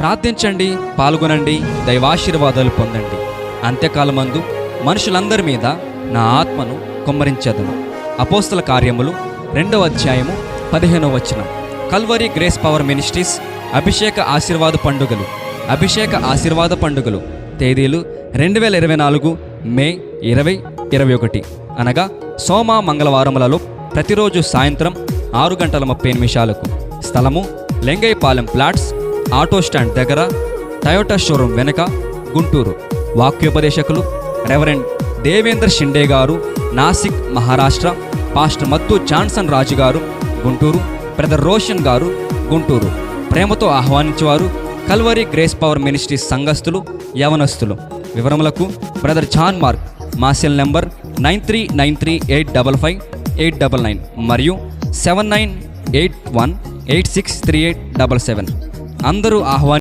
ప్రార్థించండి పాల్గొనండి దైవాశీర్వాదాలు పొందండి. అంత్యకాలమందు మనుషులందరి మీద నా ఆత్మను కుమ్మరించదును. అపోస్తల కార్యములు రెండవ అధ్యాయము పదిహేనవ వచనం. కల్వరి గ్రేస్ పవర్ మినిస్ట్రీస్ అభిషేక ఆశీర్వాద పండుగలు. అభిషేక ఆశీర్వాద పండుగలు. తేదీలు రెండు వేల ఇరవై నాలుగు మే ఇరవై ఇరవై ఒకటి. అనగా సోమ మంగళవారములలో ప్రతిరోజు సాయంత్రం ఆరు గంటల ముప్పై నిమిషాలకు. స్థలము లెంగైపాలెం ప్లాట్స్ ఆటో స్టాండ్ దగ్గర టయోటా షోరూం వెనుక గుంటూరు. వాక్యోపదేశకులు రెవరెండ్ దేవేంద్ర షిండే గారు నాసిక్ మహారాష్ట్ర పాస్టర్ మత్తు జాన్సన్ రాజు గారు గుంటూరు. బ్రదర్ రోషన్ గారు గుంటూరు. ప్రేమతో ఆహ్వానించేవారు కల్వరి గ్రేస్ పవర్ మినిస్ట్రీస్ సంఘస్థులు యవనస్తులు. వివరములకు brother John Mark మాసెల్ number nine three nine three eight double five eight double nine మరియు seven nine eight one eight six three eight double seven. అందరూ ఆహ్వాని